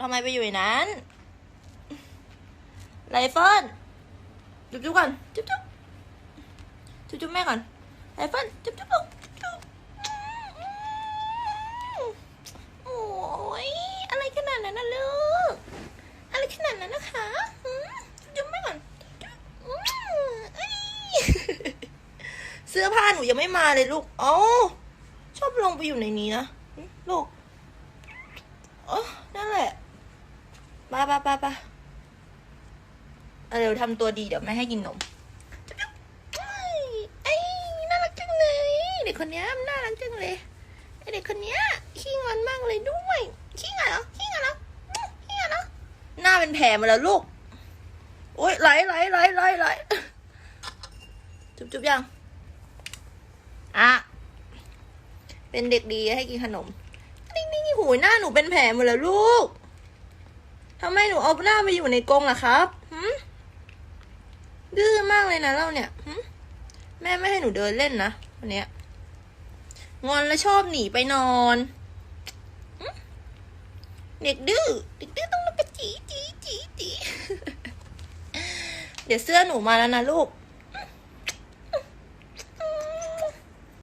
ทำไมไปอยู่ในนั้นไรเฟิลจุ๊บจุ๊บก่อน จุ๊บจุ๊บจุ๊บจุ๊บแม่ก่อนไรเฟิลจุ๊บจุ๊บลูกจุ๊บโอ้ยอะไรขนาดนั้นนะลูก อะไรขนาดนั้นนะคะจุ๊บแม่ก่อนจุ๊บอืมเอ้เสื้อผ้าหนูยังไม่มาเลยลูก เอ้าชอบลงไปอยู่ในนี้นะ ลูก เออ ปไปไปไปเอาเดี๋ยวทำตัวดีเดี๋ยวไม่ให้กินนมเอ้ยไอ้น่ารักจังเลยเด็กคนนี้มันน่ารักจังเลยไอเด็กคนนี้ขี้งอนมากเลยด้วยขี้งอนเหรอขี้งอนเหรอขี้งอนเหรอหน้าเป็นแผลหมาแล้วลูกโอ๊ยไหลไหลไหลไหลไหลจุบจุบยังอะเป็นเด็กดีให้กินขนมนี่นี่หูยหน้าหนูเป็นแผลหมดแล้วลูก ทำไมหนูเอาหน้าไปอยู่ในกรงล่ะครับหืมดื้อมากเลยนะเราเนี่ยหืมแม่ไม่ให้หนูเดินเล่นนะวันเนี้ย งอนแล้วชอบหนีไปนอนเด็กดื้อเด็กดื้อต้องนกกระจีจีจีจีเดี๋ยวเสื้อหนูมาแล้วนะลูก